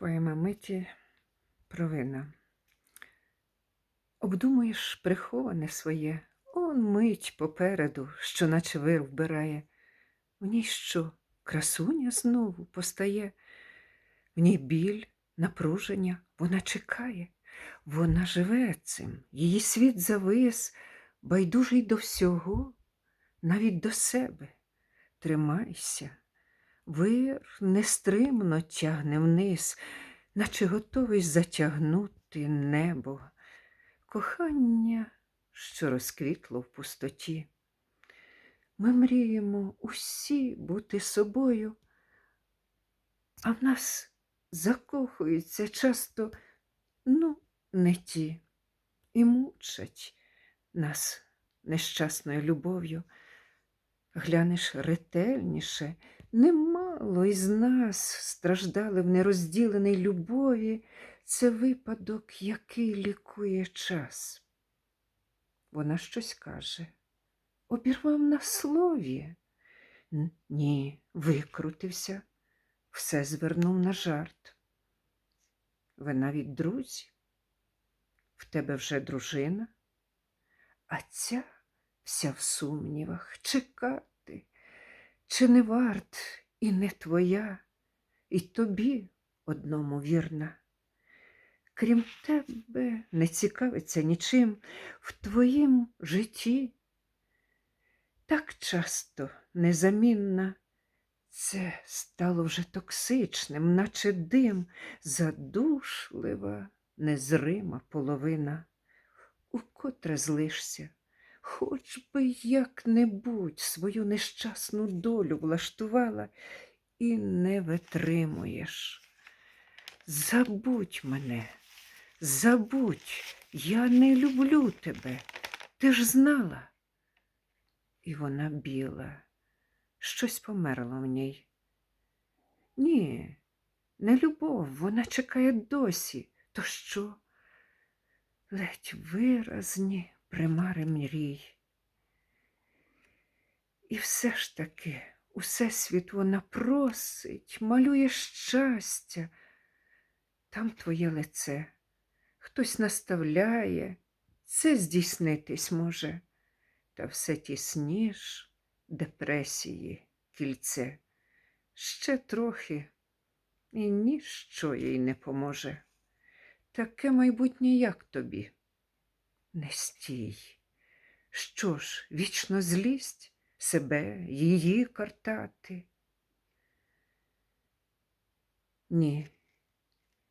Поема миті провина. Обдумуєш приховане своє, он мить попереду, що наче вир вбирає. В ній що, красуня знову постає, в ній біль, напруження, вона чекає, вона живе цим, її світ завис, байдужий до всього, навіть до себе. Тримайся, вир нестримно тягне вниз, наче готовий затягнути небо. Кохання, що розквітло в пустоті. Ми мріємо усі бути собою, а в нас закохуються часто, ну, не ті, і мучать нас нещасною любов'ю. Глянеш ретельніше, немало із нас страждали в нерозділеній любові. Це випадок, який лікує час. Вона щось каже, обірвав на слові. Ні, викрутився, все звернув на жарт. Ви навіть друзі, в тебе вже дружина, а ця вся в сумнівах чекати, чи не варт і не твоя, і тобі одному вірна. Крім тебе не цікавиться нічим в твоїм житті. Так часто незамінна, це стало вже токсичним, наче дим, задушлива, незрима половина. Укотре злишся, хоч би як-небудь свою нещасну долю влаштувала і не витримуєш. Забудь мене, забудь, я не люблю тебе. Ти ж знала. І вона біла, щось померло в ній. Ні, не любов, вона чекає досі. То що? Ледь виразні примари мрій. І все ж таки, усе світ вона просить, малює щастя. Там твоє лице, хтось наставляє, це здійснитись може, та все тісніш депресії кільце. Ще трохи, і ніщо їй не поможе. Таке майбутнє, як тобі. Не стій. Що ж, вічно злість себе, її картати? Ні,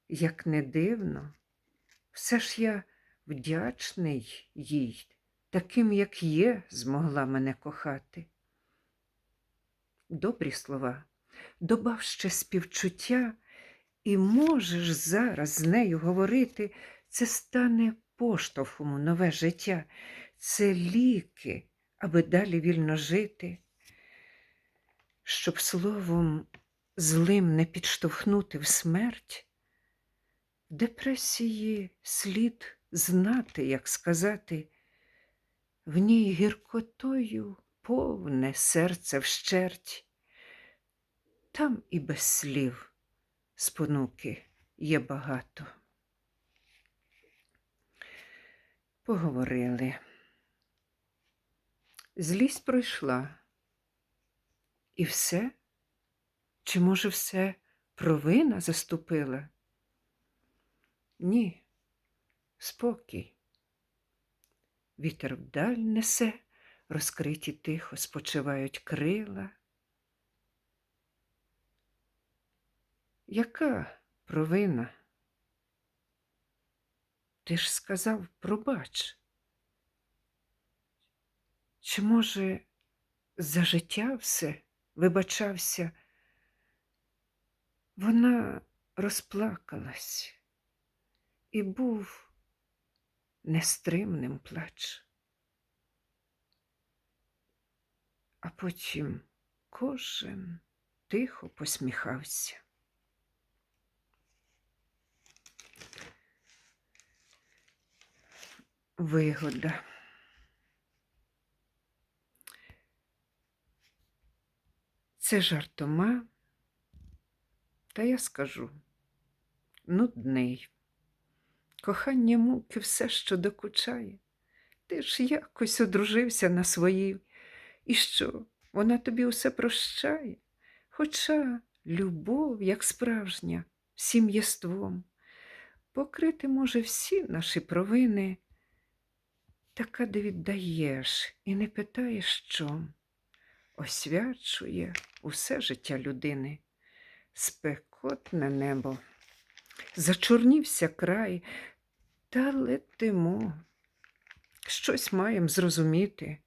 як не дивно, все ж я вдячний їй, таким, як є, змогла мене кохати. Добрі слова, добав ще співчуття, і можеш зараз з нею говорити, це стане поштовхом у нове життя, це ліки, аби далі вільно жити, щоб словом злим не підштовхнути в смерть. В депресії слід знати, як сказати, в ній гіркотою повне серце вщерть. Там і без слів спонуки є багато. Поговорили. Злість пройшла. І все? Чи, може, все провина заступила? Ні, спокій. Вітер вдаль несе, розкриті тихо спочивають крила. Яка провина? Ти ж сказав, пробач. Чи, може, за життя все вибачався? Вона розплакалась і був нестримним плач. А потім кожен тихо посміхався. Вигода. Це жартома, та я скажу, нудний. Кохання муки все, що докучає. Ти ж якось одружився на своїй. І що, вона тобі усе прощає? Хоча любов, як справжня, всім єством, покрити може всі наші провини, така де віддаєш і не питаєш, що освячує усе життя людини, спекотне небо. Зачорнівся край, та летимо. Щось маєм зрозуміти.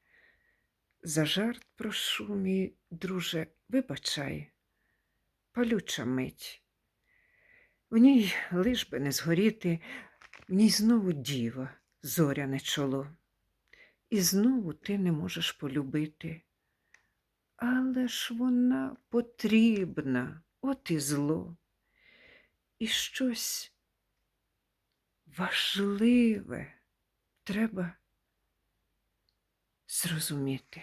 За жарт прошу, мій друже, вибачай, палюча мить. В ній лиш би не згоріти, в ній знову діва, зоряне чоло. І знову ти не можеш полюбити. Але ж вона потрібна, от і зло. І щось важливе треба зрозуміти.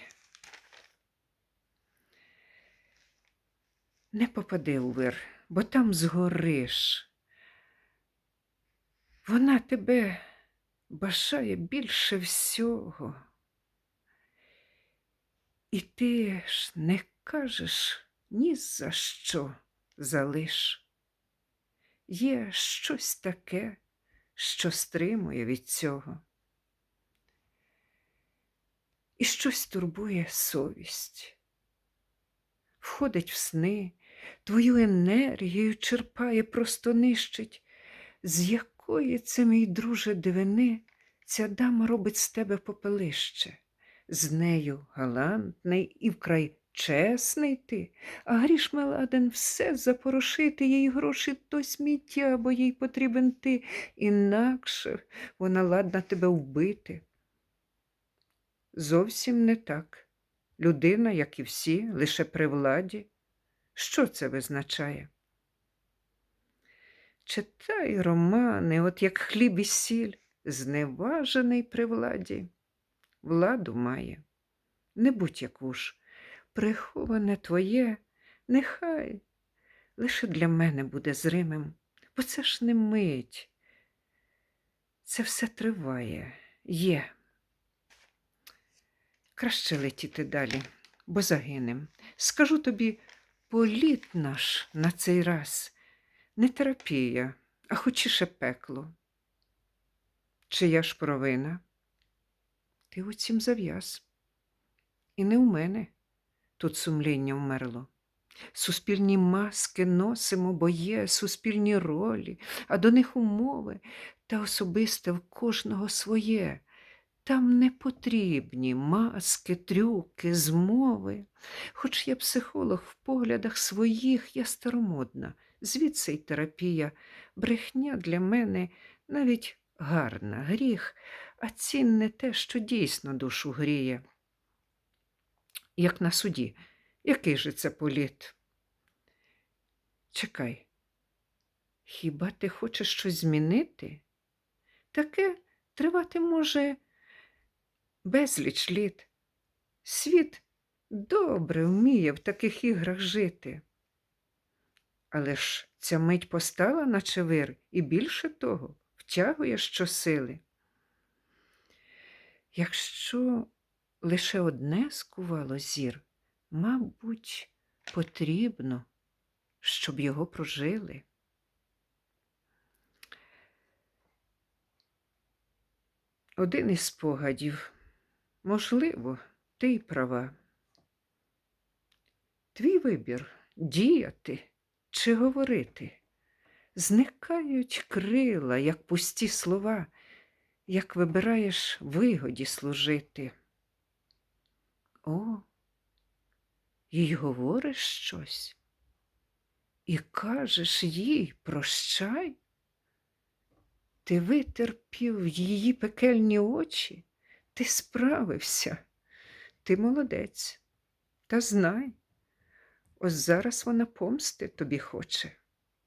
Не попади у вир, бо там згориш. Вона тебе бажає більше всього. І ти ж не кажеш ні за що залиш. Є щось таке, що стримує від цього. І щось турбує совість. Входить в сни, твою енергію черпає, просто нищить. З якої це, мій друже, дивини, ця дама робить з тебе попелище. З нею галантний і вкрай чесний ти, а гріш Меладен все запорошити, їй гроші то сміття, бо їй потрібен ти, інакше вона ладна тебе вбити. Зовсім не так. Людина, як і всі, лише при владі. Що це визначає? Читай романи, от як хліб і сіль, зневажений при владі. Владу має. Не будь яку ж, приховане твоє, нехай лише для мене буде зримим, бо це ж не мить. Це все триває, є. Краще летіти далі, бо загинем. Скажу тобі, політ наш на цей раз не терапія, а хочіше пекло. Чия ж провина? Ти у цім зав'яз. І не у мене тут сумління вмерло. Суспільні маски носимо, бо є суспільні ролі, а до них умови та особисте в кожного своє. Там не потрібні маски, трюки, змови. Хоч я психолог в поглядах своїх, я старомодна, звідси й терапія. Брехня для мене навіть гарна, гріх, а цінне те, що дійсно душу гріє. Як на суді, який же це політ? Чекай, хіба ти хочеш щось змінити? Таке тривати може безліч літ. Світ добре вміє в таких іграх жити. Але ж ця мить постала наче вир, і більше того втягує щосили. Якщо лише одне скувало зір, мабуть, потрібно, щоб його прожили. Один із спогадів. Можливо, ти й права. Твій вибір діяти чи говорити. Зникають крила, як пусті слова, як вибираєш вигоді служити. О, їй говориш щось і кажеш їй прощай. Ти витерпів її пекельні очі. Ти справився, ти молодець. Та знай, ось зараз вона помсти тобі хоче.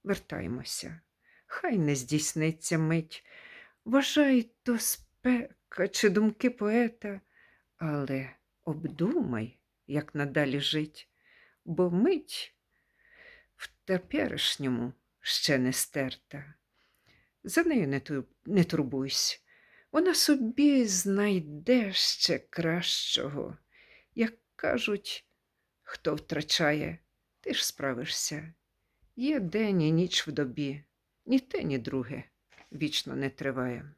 Вертаймося, хай не здійсниться мить. Вважай то спека чи думки поета, але обдумай, як надалі жить, бо мить в теперішньому ще не стерта. За нею не турбуйся. Вона собі знайде ще кращого. Як кажуть, хто втрачає, ти ж справишся. Є день і ніч в добі, ні те, ні друге вічно не триває.